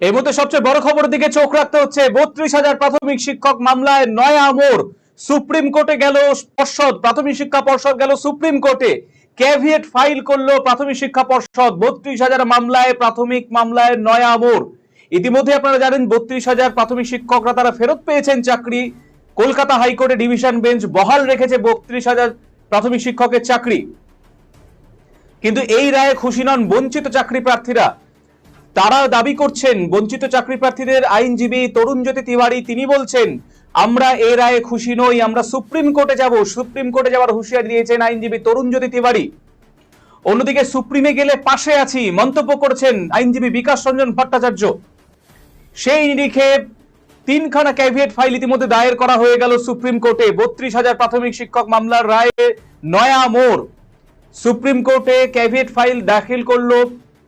এই মধ্যে সবচেয়ে বড় খবরের দিকে চোখ রাখতে হচ্ছে বত্রিশ হাজার প্রাথমিক শিক্ষক মামলায় নয়া আমর সুপ্রিম কোর্টে গেল পর্ষদ, প্রাথমিক শিক্ষা পর্ষদ গেল সুপ্রিম কোর্টে। ক্যাভিয়েট ফাইল করল প্রাথমিক শিক্ষা পর্ষদ, বত্রিশ হাজার মামলায়, প্রাথমিক মামলায় নয়া আমর ইতিমধ্যে আপনারা জানেন, বত্রিশ হাজার প্রাথমিক শিক্ষকরা তারা ফেরত পেয়েছেন চাকরি। কলকাতা হাইকোর্টে ডিভিশন বেঞ্চ বহাল রেখেছে বত্রিশ হাজার প্রাথমিক শিক্ষকের চাকরি। কিন্তু এই রায়ে খুশি নন বঞ্চিত চাকরি প্রার্থীরা। তারা দাবি করছেন, বঞ্চিত চাকরি প্রার্থীদের আইনজীবী তরুণ জ্যোতি তিওয়ারি তিনি বলছেন, আমরা এ রায়ে খুশি নই, আমরা সুপ্রিম কোর্টে যাব। সুপ্রিম কোর্টে যাওয়ার হুঁশিয়ারি দিয়েছেন আইনজীবী তরুণ জ্যোতি তিওয়ারি। অন্যদিকে সুপ্রিমে গেলে পাশে আছি, মন্তব্য করেছেন আইনজীবী বিকাশ রঞ্জন ভট্টাচার্য। সেই নিরিখে তিনখানা ক্যাভিয়েট ফাইল ইতিমধ্যে দায়ের করা হয়ে গেল সুপ্রিম কোর্টে। বত্রিশ হাজার প্রাথমিক শিক্ষক মামলার রায়ে নয়া মোড়। সুপ্রিম কোর্টে ক্যাভিয়েট ফাইল দাখিল করল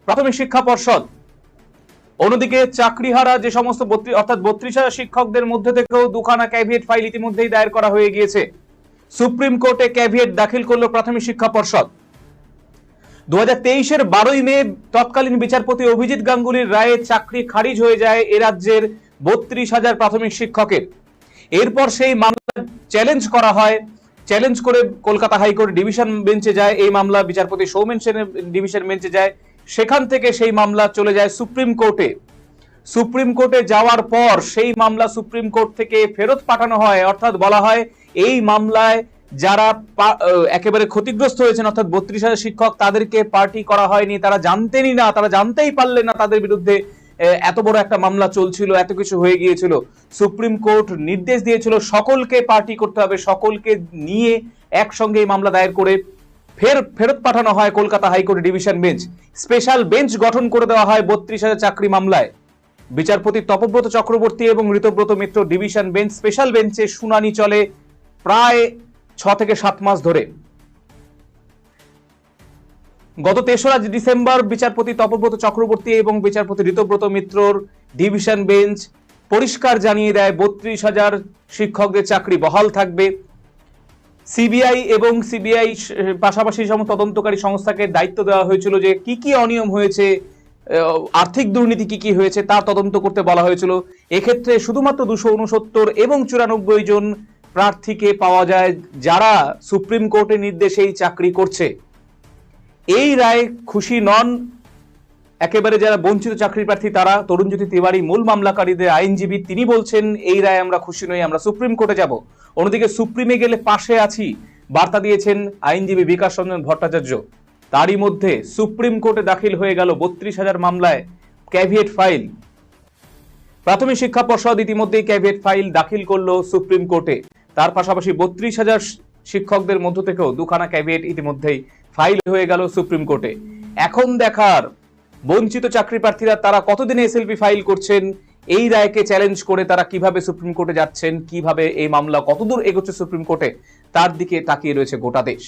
প্রাথমিক শিক্ষা পর্ষদ। অন্যদিকে চাকরিহারা যে সমস্ত অর্থাৎ বত্রিশ হাজার শিক্ষকদের মধ্যে থেকেও দুখানা ক্যাভিয়েট ফাইল ইতিমধ্যেই দায়ের করা হয়ে গিয়েছে। সুপ্রিম কোর্টে ক্যাভিয়েট দাখিল করল প্রাথমিক শিক্ষা পর্ষদ। দু হাজার তেইশের বারোই মে তৎকালীন বিচারপতি অভিজিৎ গাঙ্গুলির রায়ে চাকরি খারিজ হয়ে যায় এ রাজ্যের বত্রিশ হাজার প্রাথমিক শিক্ষকের। এরপর সেই মামলা চ্যালেঞ্জ করা হয়। চ্যালেঞ্জ করে কলকাতা হাইকোর্ট ডিভিশন বেঞ্চে যায়। এই মামলা বিচারপতি সৌমেন সেনের ডিভিশন বেঞ্চে যায়। সেখান থেকে সেই মামলা চলে যায় সুপ্রিম কোর্টে। সুপ্রিম কোর্টে যাওয়ার পর সেই মামলা সুপ্রিম কোর্ট থেকে ফেরত পাঠানো হয়। অর্থাৎ বলা হয়, এই মামলায় যারা একেবারে ক্ষতিগ্রস্ত হয়েছেন, অর্থাৎ বত্রিশ হাজার শিক্ষক, তাদেরকে পার্টি করা হয়নি। তারা জানতেনই না, তারা জানতেই পারলেন না তাদের বিরুদ্ধে এত বড় একটা মামলা চলছিল, এত কিছু হয়ে গিয়েছিল। সুপ্রিম কোর্ট নির্দেশ দিয়েছিল, সকলকে পার্টি করতে হবে, সকলকে নিয়ে একসঙ্গে এই মামলা দায়ের করে ফের, ফেরত পাঠানো হয় Kolkata high court division bench. Special bench গঠন করে দেওয়া হয় বত্রিশ হাজার চাকরি মামলায়। বিচারপতি তপব্রত চক্রবর্তী এবং Ritabrata Mitra division bench special বেঞ্চে শুনানি চলে প্রায় ছ থেকে সাত মাস ধরে। গত তেসরা ডিসেম্বর বিচারপতি তপব্রত চক্রবর্তী এবং বিচারপতি ঋতব্রত মিত্রর ডিভিশন বেঞ্চ পরিষ্কার জানিয়ে দেয়, বত্রিশ হাজার শিক্ষকদের চাকরি বহাল থাকবে। সিবিআই এবং সিবিআই পাশাপাশি সম তদন্তকারী সংস্থাকে দায়িত্ব দেওয়া হয়েছিল যে কি কি অনিয়ম হয়েছে আর্থিক দুর্নীতি কি কি হয়েছে তা তদন্ত করতে বলা হয়েছিল। এক্ষেত্রে শুধুমাত্র দুশো উনসত্তর এবং চুরানব্বই জন প্রার্থীকে পাওয়া যায় যারা সুপ্রিম কোর্টের নির্দেশেই চাকরি করছে। এই রায় খুশি নন একেবারে যারা বঞ্চিত চাকরি প্রার্থী, তারা তরুণজ্যোতি তিওয়ারি, মূল মামলাকারীদের আইনজীবী, তিনি বলছেন, এই রায় আমরা খুশি নই, আমরা সুপ্রিম কোর্টে যাব। অন্যদিকে সুপ্রিমে গেলে পাশে আছি, বার্তা দিয়েছেন আইনজীবী বিকাশ রঞ্জন ভট্টাচার্য। তারই মধ্যে সুপ্রিম কোর্টে দাখিল হয়ে গেল বত্রিশ হাজার মামলায় ক্যাভিয়েট ফাইল। প্রাথমিক শিক্ষা পর্ষদ ইতিমধ্যেই ক্যাভিয়েট ফাইল দাখিল করল সুপ্রিম কোর্টে। তার পাশাপাশি বত্রিশ হাজার শিক্ষকদের মধ্য থেকেও দুখানা ক্যাভিয়েট ইতিমধ্যেই ফাইল হয়ে গেল সুপ্রিম কোর্টে। এখন দেখার বঞ্চিত চাকরি প্রার্থীরা তারা কতদিনে এসএলপি ফাইল করছেন? এই রায়কে চ্যালেঞ্জ করে তারা কীভাবে সুপ্রিম কোর্টে যাচ্ছেন? কীভাবে এই মামলা কতদূর এগোচ্ছে সুপ্রিম কোর্টে তার দিকে তাকিয়ে রয়েছে গোটা দেশ।